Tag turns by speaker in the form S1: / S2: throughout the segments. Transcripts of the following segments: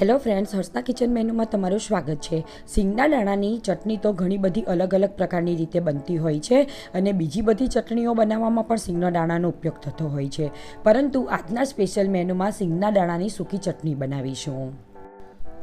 S1: Hello friends, હર્ષના kitchen મેનુમાં તમારું સ્વાગત છે. સિંગના દાણાની ચટણી તો ઘણી બધી અલગ અલગ પ્રકારની રીતે બનતી હોય છે અને બીજી બધી ચટણીઓ બનાવવામાં પણ સિંગના દાણાનો ઉપયોગ થતો હોય છે. પરંતુ આજના સ્પેશિયલ મેનુમાં સિંગના દાણાની સૂકી ચટણી બનાવીશું.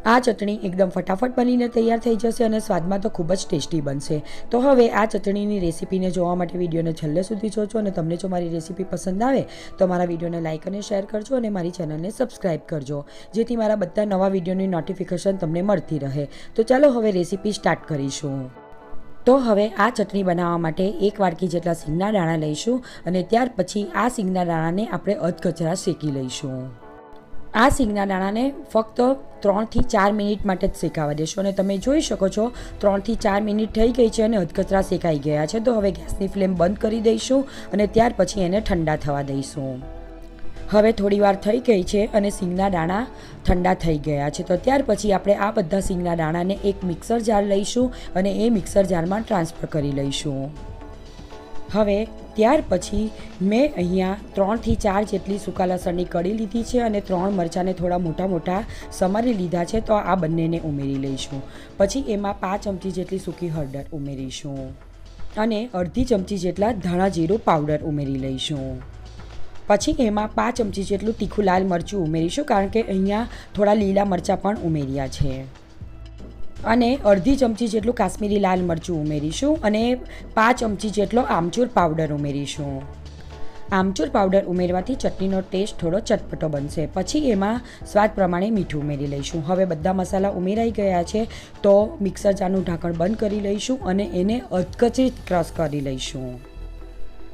S1: આ ચટણી એકદમ ફટાફટ બનીને તૈયાર થઈ જશે અને સ્વાદમાં તો ખૂબ જ ટેસ્ટી બનશે. તો હવે આ ચટણીની રેસીપીને જોવા માટે વિડીયોને છેલ્લે સુધી જોજો અને તમને જો મારી રેસીપી પસંદ આવે, તો મારા વિડીયોને લાઇક અને શેર કરજો અને મારી ચેનલને સબસ્ક્રાઇબ કરજો, જેથી મારા બધા નવા વિડીયોની નોટિફિકેશન તમને મળતી રહે. તો ચાલો હવે રેસીપી સ્ટાર્ટ કરીશું. તો હવે આ ચટણી બનાવવા માટે એક વાટકી જેટલા સિંગના દાણા લઈશું અને ત્યાર પછી આ સિંગના દાણાને આપણે અધકચરા શેકી લઈશું. આ સિંગના દાણાને ફક્ત ત્રણથી ચાર મિનિટ માટે જ શેકાવા દેશો અને તમે જોઈ શકો છો, ત્રણથી ચાર મિનિટ થઈ ગઈ છે અને અધકચરા શેકાઈ ગયા છે. તો હવે ગેસની ફ્લેમ બંધ કરી દઈશું અને ત્યાર પછી એને ઠંડા થવા દઈશું. હવે થોડીવાર થઈ ગઈ છે અને સિંગના દાણા ઠંડા થઈ ગયા છે. તો ત્યાર પછી આપણે આ બધા સિંગના દાણાને એક મિક્સર જાર લઈશું અને એ મિક્સર જારમાં ટ્રાન્સફર કરી લઈશું. હવે ત્યાર પછી મેં અહીંયા ત્રણથી ચાર જેટલી સૂકા લસણની કળી લીધી છે અને ત્રણ મરચાંને થોડા મોટા મોટા સમારી લીધા છે, તો આ બંનેને ઉમેરી લઈશું. પછી એમાં પાંચ ચમચી જેટલી સૂકી હળદર ઉમેરીશું અને અડધી ચમચી જેટલા ધાણા જીરું પાવડર ઉમેરી લઈશું. પછી એમાં પાંચ ચમચી જેટલું તીખું લાલ મરચું ઉમેરીશું, કારણ કે અહીંયા થોડા લીલા મરચાં પણ ઉમેર્યા છે. અને અડધી ચમચી જેટલું કાશ્મીરી લાલ મરચું ઉમેરીશું અને પાંચ ચમચી જેટલો આમચૂર પાવડર ઉમેરીશું. આમચૂર પાવડર ઉમેરવાથી ચટણીનો ટેસ્ટ થોડો ચટપટો બનશે. પછી એમાં સ્વાદ પ્રમાણે મીઠું ઉમેરી લઈશું. હવે બધા મસાલા ઉમેરાઈ ગયા છે તો મિક્સર જારનું ઢાંકણ બંધ કરી લઈશું અને એને અધકચિત ક્રશ કરી લઈશું.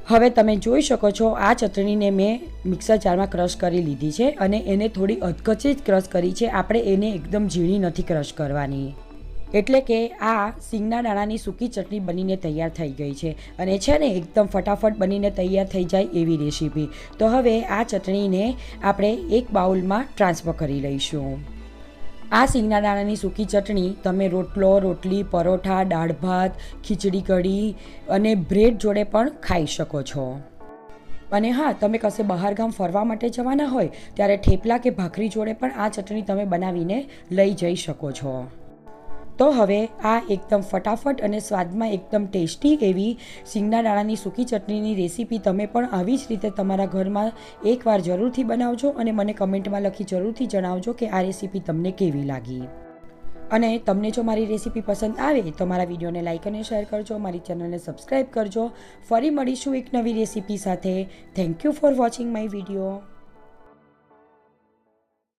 S1: હવે તમે જોઈ શકો છો આ ચટણીને મેં મિક્સર જારમાં ક્રશ કરી લીધી છે અને એને થોડી અધકચિત ક્રશ કરી છે. આપણે એને એકદમ ઝીણી નથી ક્રશ કરવાની. એટલે કે આ સિંગના દાણાની સૂકી ચટણી બનીને તૈયાર થઈ ગઈ છે અને છે ને એકદમ ફટાફટ બનીને તૈયાર થઈ જાય એવી રેસીપી. તો હવે આ ચટણીને આપણે એક બાઉલમાં ટ્રાન્સફર કરી લઈશું. આ સિંગના દાણાની સૂકી ચટણી તમે રોટલો, રોટલી, પરોઠા, દાળ ભાત, ખીચડી કઢી અને બ્રેડ જોડે પણ ખાઈ શકો છો. અને હા, તમે કશે બહારગામ ફરવા માટે જવાના હોય, ત્યારે થેપલા કે ભાખરી જોડે પણ આ ચટણી તમે બનાવીને લઈ જઈ શકો છો. તો હવે આ એકદમ ફટાફટ અને સ્વાદમાં એકદમ ટેસ્ટી એવી સિંગના દાણાની સૂકી ચટણીની રેસીપી તમે પણ આવી જ રીતે તમારા ઘરમાં એકવાર જરૂરથી બનાવજો અને મને કમેન્ટમાં લખી જરૂરથી જણાવજો કે આ રેસીપી તમને કેવી લાગી. અને તમને જો મારી રેસીપી પસંદ આવે તો મારા વિડીયોને લાઇક અને શેર કરજો, મારી ચેનલને સબસ્ક્રાઈબ કરજો. ફરી મળીશું એક નવી રેસીપી સાથે. Thank you for watching my video